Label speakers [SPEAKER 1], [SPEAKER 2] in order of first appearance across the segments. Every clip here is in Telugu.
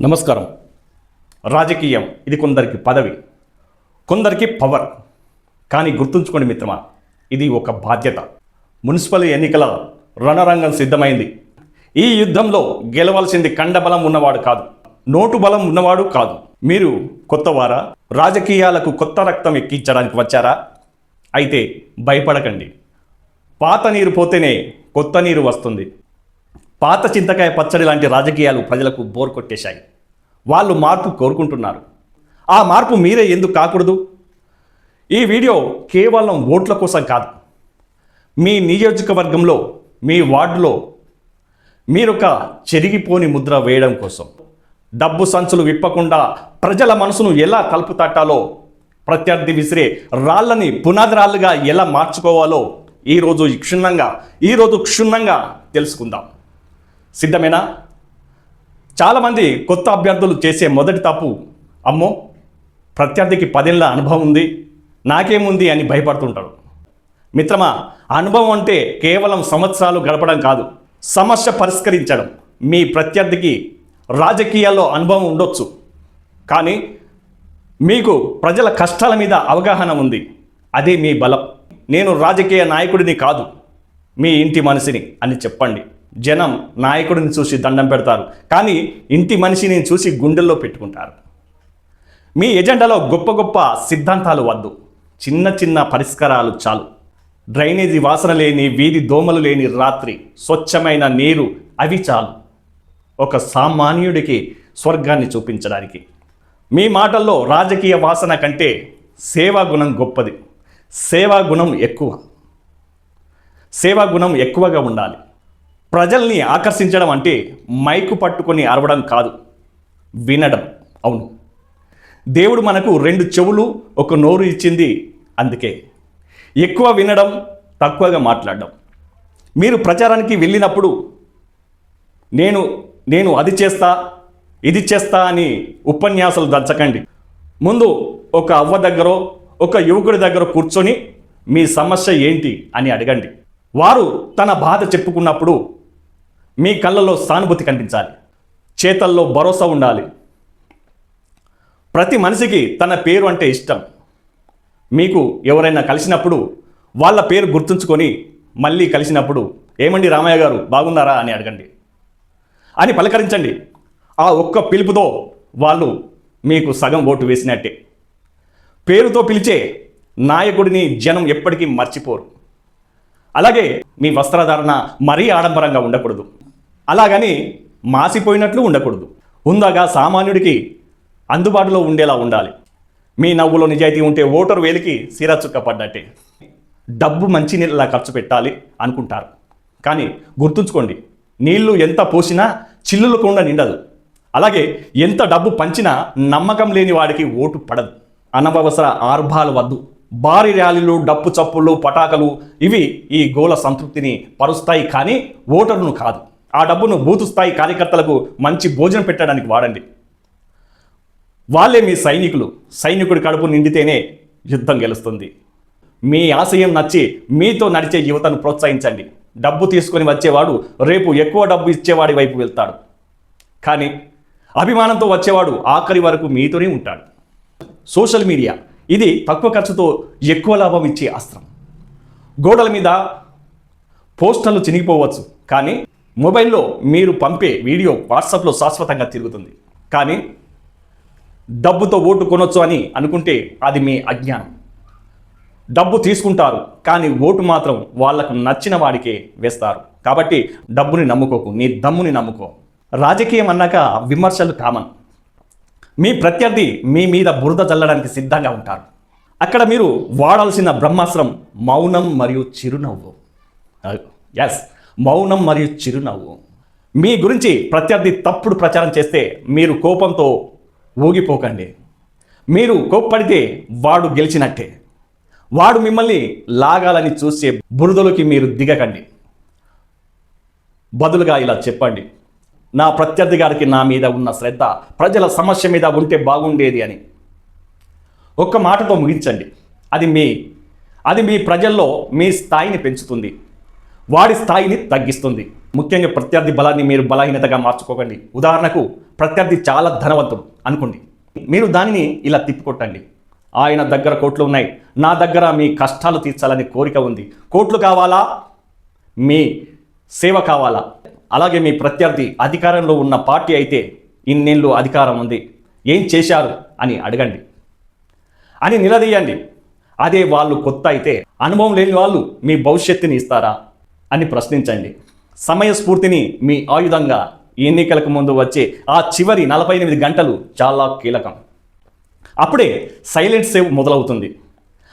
[SPEAKER 1] నమస్కారం. రాజకీయం ఇది కొందరికి పదవి కొందరికి పవర్ కానీ గుర్తుంచుకోండి మిత్రమా ఇది ఒక బాధ్యత. మున్సిపల్ ఎన్నికల రణరంగం సిద్ధమైంది. ఈ యుద్ధంలో గెలవలసింది కండబలం ఉన్నవాడు కాదు నోటు బలం ఉన్నవాడు కాదు. మీరు కొత్తవారా? రాజకీయాలకు కొత్త రక్తం ఎక్కించడానికి వచ్చారా? అయితే భయపడకండి. పాత నీరు పోతేనే కొత్త నీరు వస్తుంది. పాత చింతకాయ పచ్చడి లాంటి రాజకీయాలు ప్రజలకు బోర్ కొట్టేశాయి. వాళ్ళు మార్పు కోరుకుంటున్నారు. ఆ మార్పు మీరే ఎందుకు కాకూడదు? ఈ వీడియో కేవలం ఓట్ల కోసం కాదు. మీ నియోజకవర్గంలో మీ వార్డులో మీరొక చెరిగిపోని ముద్ర వేయడం కోసం డబ్బు సంచులు విప్పకుండా ప్రజల మనసును ఎలా కలుపు తట్టాలో ప్రత్యర్థి విసిరే రాళ్ళని పునాది రాళ్ళుగా ఎలా మార్చుకోవాలో ఈరోజు క్షుణ్ణంగా ఈరోజు క్షుణ్ణంగా తెలుసుకుందాం. సిద్ధమేనా? చాలామంది కొత్త అభ్యర్థులు చేసే మొదటి తప్పు అమ్మో ప్రత్యర్థికి పదేళ్ళ అనుభవం ఉంది నాకేముంది అని భయపడుతుంటాడు మిత్రమా అనుభవం అంటే కేవలం సంవత్సరాలు గడపడం కాదు సమస్య పరిష్కరించడం. మీ ప్రత్యర్థికి రాజకీయాల్లో అనుభవం ఉండొచ్చు. కానీ మీకు ప్రజల కష్టాల మీద అవగాహన ఉంది. అదే మీ బలం. నేను రాజకీయ నాయకుడిని కాదు మీ ఇంటి మనిషిని అని చెప్పండి. జనం నాయకుడిని చూసి దండం పెడతారు. కానీ ఇంటి మనిషిని చూసి గుండెల్లో పెట్టుకుంటారు. మీ ఎజెండాలో గొప్ప గొప్ప సిద్ధాంతాలు వద్దు. చిన్న చిన్న పరిష్కారాలు చాలు. డ్రైనేజీ వాసన లేని వీధి దోమలు లేని రాత్రి స్వచ్ఛమైన నీరు అవి చాలు. ఒక సామాన్యుడికి స్వర్గాన్ని చూపించడానికి. మీ మాటల్లో రాజకీయ వాసన కంటే సేవా గుణం గొప్పది. సేవా గుణం ఎక్కువ. సేవా గుణం ఎక్కువగా ఉండాలి. ప్రజల్ని ఆకర్షించడం అంటే మైకు పట్టుకొని అరవడం కాదు. వినడం. అవును. దేవుడు మనకు రెండు చెవులు ఒక నోరు ఇచ్చింది అందుకే. ఎక్కువ వినడం తక్కువగా మాట్లాడడం. మీరు ప్రచారానికి వెళ్ళినప్పుడు నేను నేను అది చేస్తా ఇది చేస్తా అని ఉపన్యాసాలు దంచకండి. ముందు ఒక అవ్వ దగ్గర ఒక యువకుడి దగ్గర కూర్చొని మీ సమస్య ఏంటి అని అడగండి. వారు తన బాధ చెప్పుకున్నప్పుడు మీ కళ్ళలో సానుభూతి కనిపించాలి. చేతల్లో భరోసా ఉండాలి. ప్రతి మనిషికి తన పేరు అంటే ఇష్టం. మీకు ఎవరైనా కలిసినప్పుడు వాళ్ళ పేరు గుర్తుంచుకొని మళ్ళీ కలిసినప్పుడు ఏమండి రామయ్య గారు బాగున్నారా? అని అడగండి. అని పలకరించండి. ఆ ఒక్క పిలుపుతో వాళ్ళు మీకు సగం ఓటు వేసినట్టే. పేరుతో పిలిచే నాయకుడిని జనం ఎప్పటికీ మర్చిపోరు. అలాగే మీ వస్త్రధారణ మరీ ఆడంబరంగా ఉండకూడదు. అలాగని మాసిపోయినట్లు ఉండకూడదు. ఉందాగా సామాన్యుడికి అందుబాటులో ఉండేలా ఉండాలి. మీ నవ్వులో నిజాయితీ ఉంటే ఓటరు వేలికి సిరా పడ్డట్టే డబ్బు మంచి నీళ్ళలా ఖర్చు పెట్టాలి అనుకుంటారు. కానీ గుర్తుంచుకోండి నీళ్ళు ఎంత పోసినా చిల్లులకుండా నిండదు. అలాగే ఎంత డబ్బు పంచినా నమ్మకం లేని వాడికి ఓటు పడదు. అనవసర ఆర్భాలు వద్దు. భారీ ర్యాలీలు డప్పు చప్పుళ్ళు పటాకలు ఇవి ఈ గోల సంతృప్తిని పరుస్తాయి కానీ ఓటరును కాదు. ఆ డబ్బును బూతు స్థాయి కార్యకర్తలకు మంచి భోజనం పెట్టడానికి వాడండి. వాళ్ళే మీ సైనికులు. సైనికుడి కడుపు నిండితేనే యుద్ధం గెలుస్తుంది. మీ ఆశయం నచ్చి మీతో నడిచే యువతను ప్రోత్సహించండి. డబ్బు తీసుకొని వచ్చేవాడు రేపు ఎక్కువ డబ్బు ఇచ్చేవాడి వైపు వెళ్తాడు. కానీ అభిమానంతో వచ్చేవాడు ఆఖరి వరకు మీతోనే ఉంటాడు. సోషల్ మీడియా ఇది తక్కువ ఖర్చుతో ఎక్కువ లాభం ఇచ్చే అస్త్రం. గోడల మీద పోస్టర్లు చినిగిపోవచ్చు. కానీ మొబైల్లో మీరు పంపే వీడియో వాట్సాప్లో శాశ్వతంగా తిరుగుతుంది. కానీ డబ్బుతో ఓటు కొనొచ్చు అని అనుకుంటే అది మీ అజ్ఞానం. డబ్బు తీసుకుంటారు కానీ ఓటు మాత్రం వాళ్ళకు నచ్చిన వాడికే వేస్తారు. కాబట్టి డబ్బుని నమ్ముకోకు నీ దమ్ముని నమ్ముకో. రాజకీయం అన్నాక విమర్శలు కామన్. మీ ప్రత్యర్థి మీ మీద బురద చల్లడానికి సిద్ధంగా ఉంటారు. అక్కడ మీరు వాడాల్సిన బ్రహ్మాస్త్రం మౌనం మరియు చిరునవ్వు. Uh, ఎస్ మౌనం మరియు చిరునవ్వు. మీ గురించి ప్రత్యర్థి తప్పుడు ప్రచారం చేస్తే మీరు కోపంతో ఊగిపోకండి. మీరు కోప్పడితే వాడు గెలిచినట్టే. వాడు మిమ్మల్ని లాగాలని చూసే బురదలోకి మీరు దిగకండి. బదులుగా ఇలా చెప్పండి. నా ప్రత్యర్థి గారికి నా మీద ఉన్న శ్రద్ధ ప్రజల సమస్య మీద ఉంటే బాగుండేది అని. ఒక్క మాటతో ముగించండి. అది మీ అది మీ ప్రజల్లో మీ స్థాయిని పెంచుతుంది. వాడి స్థాయిని తగ్గిస్తుంది. ముఖ్యంగా ప్రత్యర్థి బలాన్ని మీరు బలహీనతగా మార్చుకోకండి. ఉదాహరణకు ప్రత్యర్థి చాలా ధనవంతుడు అనుకోండి. మీరు దానిని ఇలా తిప్పికొట్టండి. ఆయన దగ్గర కోట్లు ఉన్నాయి. నా దగ్గర మీ కష్టాలు తీర్చాలని కోరిక ఉంది. కోట్లు కావాలా? మీ సేవ కావాలా? అలాగే మీ ప్రత్యర్థి అధికారంలో ఉన్న పార్టీ అయితే ఇన్నేళ్ళు అధికారం ఉంది. ఏం చేశారు అని అడగండి. అని నిలదీయండి. అదే వాళ్ళు కొత్త అయితే అనుభవం లేని వాళ్ళు మీ భవిష్యత్తుని ఇస్తారా? అని ప్రశ్నించండి. సమయస్ఫూర్తిని మీ ఆయుధంగా ఎన్నికలకు ముందు వచ్చే ఆ చివరి నలభై ఎనిమిది గంటలు చాలా కీలకం. అప్పుడే సైలెంట్ సేవ్ మొదలవుతుంది.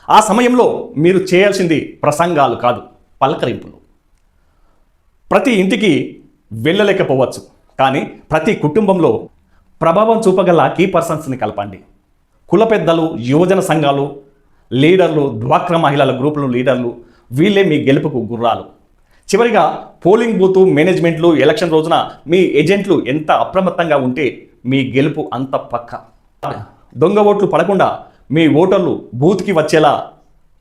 [SPEAKER 1] ఆ సమయంలో మీరు చేయాల్సింది ప్రసంగాలు కాదు పలకరింపులు. ప్రతి ఇంటికి వెళ్ళలేకపోవచ్చు కానీ ప్రతి కుటుంబంలో ప్రభావం చూపగల కీ పర్సన్స్ని కలపండి. కుల పెద్దలు యువజన సంఘాలు లీడర్లు డ్వాక్రా మహిళల గ్రూపులు లీడర్లు వీళ్ళే మీ గెలుపుకు గుర్రాలు. చివరిగా పోలింగ్ బూత్ మేనేజ్మెంట్లు ఎలక్షన్ రోజున మీ ఏజెంట్లు ఎంత అప్రమత్తంగా ఉంటే మీ గెలుపు అంత పక్క. దొంగ ఓట్లు పడకుండా మీ ఓటర్లు బూత్కి వచ్చేలా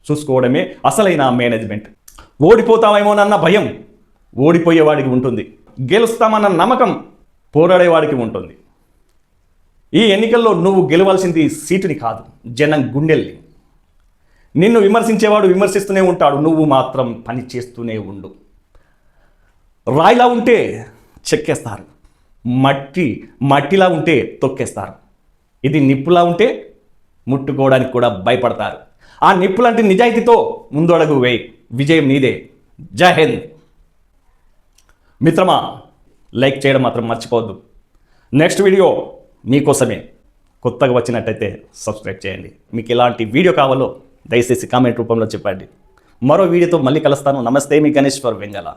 [SPEAKER 1] చూసుకోవడమే అసలైన మేనేజ్మెంట్. ఓడిపోతామేమోనన్న భయం ఓడిపోయేవాడికి ఉంటుంది. గెలుస్తామన్న నమ్మకం పోరాడేవాడికి ఉంటుంది. ఈ ఎన్నికల్లో నువ్వు గెలవాల్సింది సీటుని కాదు జనం గుండెల్ని. నిన్ను విమర్శించేవాడు విమర్శిస్తూనే ఉంటాడు నువ్వు మాత్రం పని చేస్తూనే ఉండు. రాయిలా ఉంటే చెక్కేస్తారు. మట్టి మట్టిలా ఉంటే తొక్కేస్తారు. ఇది నిప్పులా ఉంటే ముట్టుకోవడానికి కూడా భయపడతారు. ఆ నిప్పులాంటి నిజాయితీతో ముందడుగు వేయి. విజయం నీదే. జై హింద్. మిత్రమా లైక్ చేయడం మాత్రం మర్చిపోవద్దు. నెక్స్ట్ వీడియో మీకోసమే. కొత్తగా వచ్చినట్టయితే సబ్స్క్రైబ్ చేయండి. మీకు ఎలాంటి వీడియో కావాలో దయచేసి కామెంట్ రూపంలో చెప్పండి. మరో వీడియోతో మళ్ళీ కలుస్తాను. నమస్తే మీ గణేశ్వర్ వెంగళ.